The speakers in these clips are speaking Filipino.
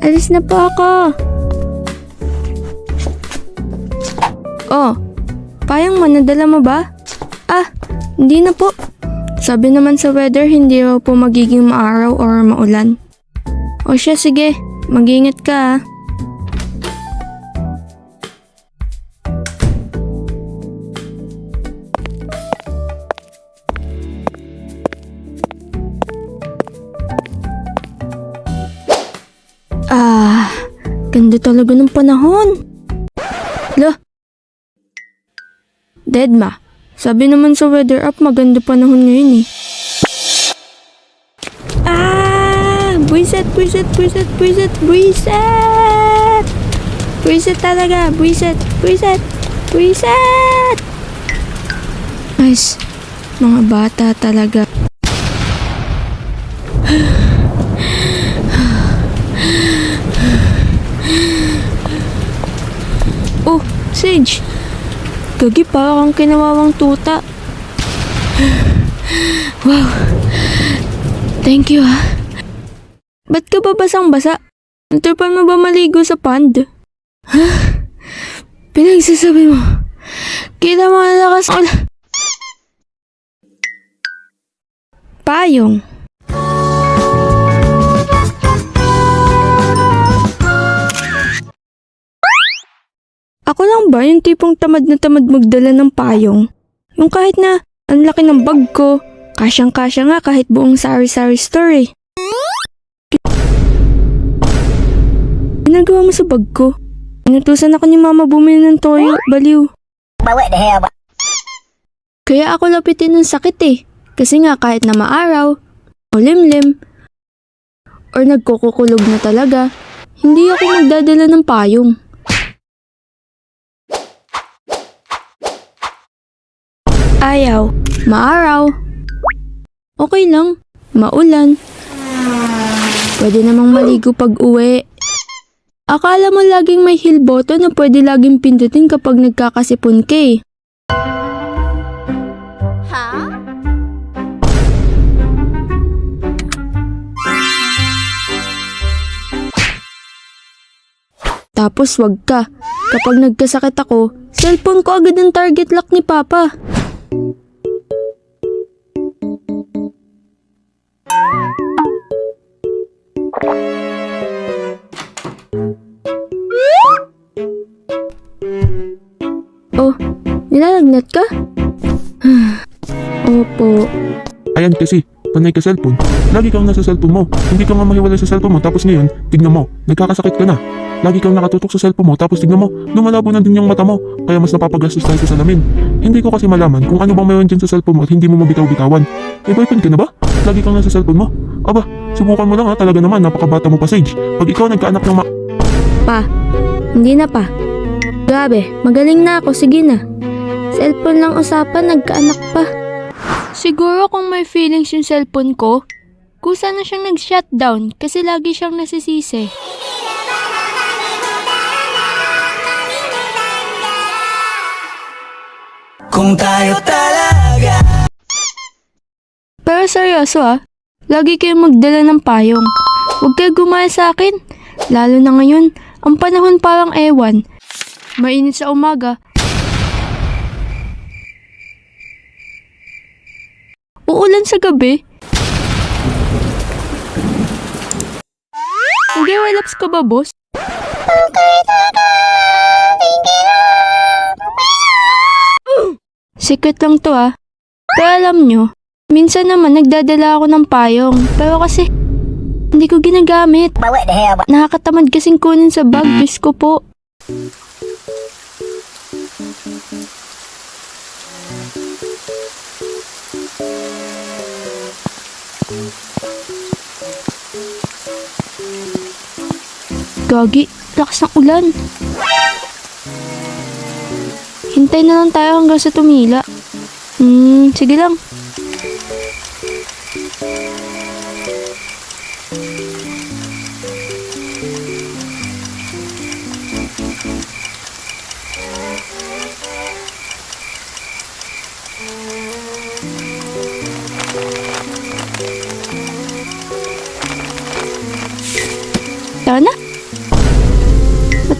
Alis na po ako. Oh, payang mo, nadala mo ba? Ah, hindi na po. Sabi naman sa weather, hindi raw po magiging maaraw or maulan. O siya, sige. Mag-ingat ka. Ah, ganda talaga ng panahon. Lo. Deadma, sabi naman sa weather app maganda panahon ngayon eh. Ah, buisit, buisit, buisit, buisit, buisit. Buisit talaga, buisit, buisit, buisit. Guys, mga bata talaga. Oh, Sage. Gagi pa kang kinawawang tuta. Wow. Thank you ah. Ba't ka ba basang-basa? Naturpan mo ba maligo sa pond? Ha? Pinagsasabi mo. Kita mo ang lakas ko. Payong. Ba yung tipong tamad na tamad magdala ng payong? Yung kahit na ang laki ng bag ko, kasyang-kasya nga kahit buong sari-sari store eh. Ginagawa mo sa bag ko? Inutusan ako ni mama bumili ng toyo, baliw. Kaya ako lapitin ng sakit eh. Kasi nga kahit na maaraw, o limlim, or nagkukukulog na talaga, hindi ako magdadala ng payong. Ayaw, maaraw. Okay lang, maulan. Pwede namang maligo pag uwi. Akala mo laging may hill button na pwede laging pindutin kapag nagkakasipon ka eh. Tapos wag ka. Kapag nagkasakit ako, cellphone ko agad ang target lock ni Papa. Nilalagnat ka? Opo. Ayan kasi, panay ka cellphone. Lagi kang nasa cellphone mo. Hindi ka nga mahiwalay sa cellphone mo. Tapos ngayon, tignan mo, nagkakasakit ka na. Lagi kang nakatutok sa cellphone mo. Tapos tignan mo, lumalabo na din yung mata mo. Kaya mas napapagastos tayo sa salamin. Hindi ko kasi malaman kung ano bang mayroon dyan sa cellphone mo at hindi mo mabitaw-bitawan. May boyfriend ka na ba? Lagi kang nasa cellphone mo. Aba, subukan mo lang ha. Talaga naman, napakabata mo pa, Sage. Pag ikaw nagkaanak ng ma... Pa, hindi na pa. Grabe, magaling na ako, sige na. Cellphone lang usapan, nagkaanak pa. Siguro kung may feelings yung cellphone ko, kusa na siyang nag-shutdown kasi lagi siyang nasisisi. Kung tayo talaga Pero seryoso ah, lagi kayong magdala ng payong. Huwag kayo gumaya sa akin. Lalo na ngayon, ang panahon parang ewan. Mainit sa umaga. Uulan sa gabi. Nag-relax ka ba, boss? Secret lang to ah. Pero alam nyo, minsan naman nagdadala ako ng payong. Pero kasi, hindi ko ginagamit. Nakakatamad kasing kunin sa bag, Diyos ko po. Gagi, lakas ng ulan. Hintay na lang tayo hanggang sa tumila. Hmm, sige lang.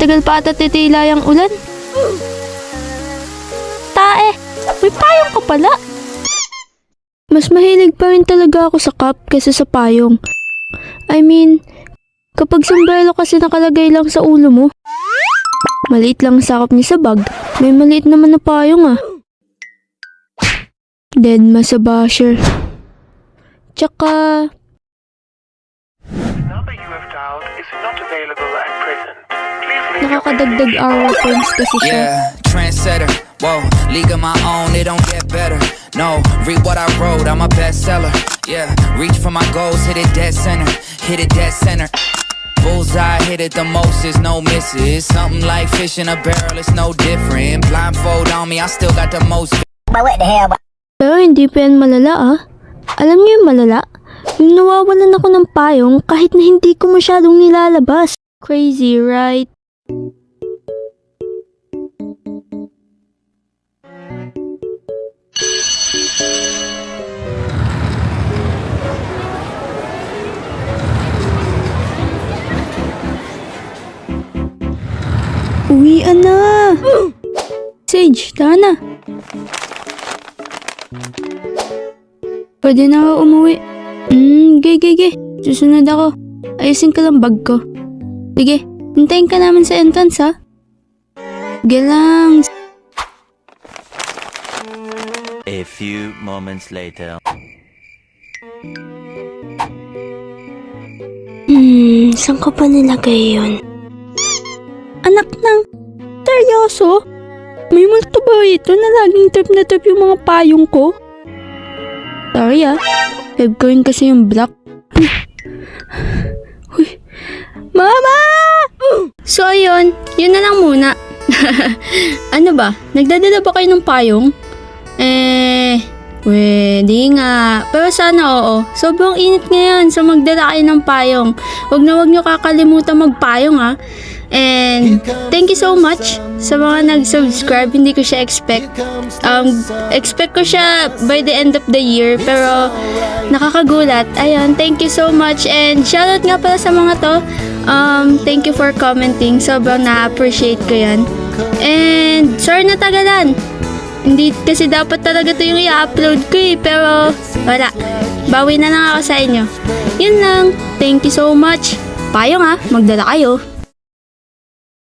Matagal pa ata titila yung ulan. Tae, may payong ka pala. Mas mahilig pa rin talaga ako sa cup kaysa sa payong. I mean, kapag sombrero kasi nakalagay lang sa ulo mo, maliit lang ang sakop niya sa bag, may maliit naman na payong ah. Dead sa basher. Tsaka, nakakadagdag hour points kasi siya. Yeah, trendsetter. Whoa, league of my own, it don't get better. No, read what I wrote, I'm a bestseller. Yeah, reach for my goals, hit it dead center. Hit it dead center. Bullseye, hit it the most, is no misses. Something like fish in a barrel, it's no different. Blindfold on me, I still got the most. Pero hindi pa yan malala ah. Alam niyo yung malala? Yung nawawalan ako ng payong kahit na hindi ko masyadong nilalabas. Crazy, right? Uwian na! Sage, tara na! Pwede na ako umuwi. Hmm, gay, gay, gay. Susunod ako. Ayusin ko lang bag ko. Sige, hintayin ka namin sa entrance ha. Sige lang. A few moments later. Hmm, saan ko pa nilagay yun? Anak ng... Seryoso? May multo ba ito na laging trip na trip yung mga payong ko? Sorry ah. Fave ko rin kasi yung black. Uy. Mama! So ayun, yun na lang muna. ano ba? Nagdadala ba kayo ng payong? Eh, pwede nga. Pero sana oo. Sobrang init ngayon, so magdala kayo ng payong. Huwag na huwag nyo kakalimutan magpayong ha. And thank you so much sa mga nag-subscribe. Hindi ko siya expect. Um, expect ko siya by the end of the year. Pero nakakagulat. Ayun, thank you so much. And shoutout nga pala sa mga to. Um, thank you for commenting. Sobrang na-appreciate ko yan. And sorry na tagalan. Hindi kasi dapat talaga to yung i-upload ko eh. Pero wala. Bawi na lang ako sa inyo. Yun lang. Thank you so much. Payong ha. Magdala kayo.